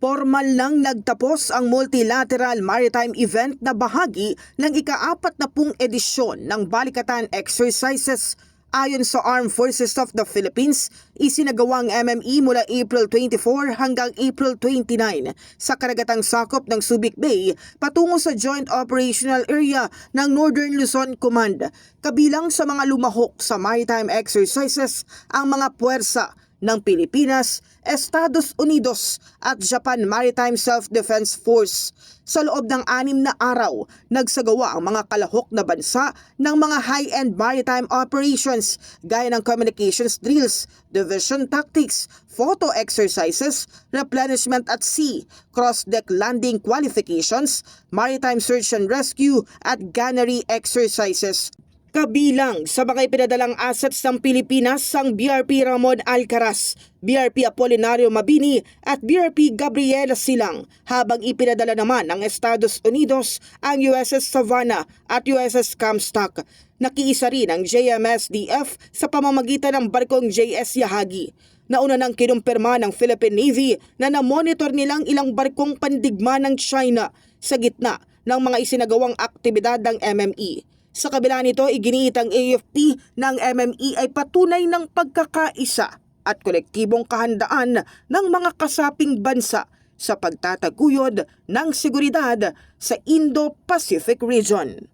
Formal lang nagtapos ang multilateral maritime event na bahagi ng ika-apat na pung edisyon ng Balikatan Exercises. Ayon sa Armed Forces of the Philippines, isinagawang MME mula April 24 hanggang April 29 sa karagatang sakop ng Subic Bay patungo sa Joint Operational Area ng Northern Luzon Command. Kabilang sa mga lumahok sa maritime exercises ang mga puwersa ng Pilipinas, Estados Unidos at Japan Maritime Self-Defense Force. Sa loob ng anim na araw, nagsagawa ang mga kalahok na bansa ng mga high-end maritime operations gaya ng communications drills, division tactics, photo exercises, replenishment at sea, cross-deck landing qualifications, maritime search and rescue at gunnery exercises. Kabilang sa mga ipinadalang assets ng Pilipinas ang BRP Ramon Alcaraz, BRP Apolinario Mabini at BRP Gabriela Silang habang ipinadala naman ng Estados Unidos ang USS Savannah at USS Comstock. Nakiisa rin ang JMSDF sa pamamagitan ng barkong JS Yahagi. Nauna nang kinumpirma ng Philippine Navy na namonitor nilang ilang barkong pandigma ng China sa gitna ng mga isinagawang aktibidad ng MME. Sa kabila nito, iginiit ang AFP ng MME ay patunay ng pagkakaisa at kolektibong kahandaan ng mga kasaping bansa sa pagtataguyod ng seguridad sa Indo-Pacific region.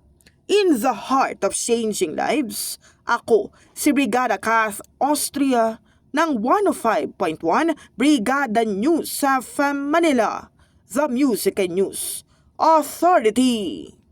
In the heart of changing lives, ako si Brigada Kath Austria ng 105.1 Brigada News sa FM Manila, The Music and News Authority.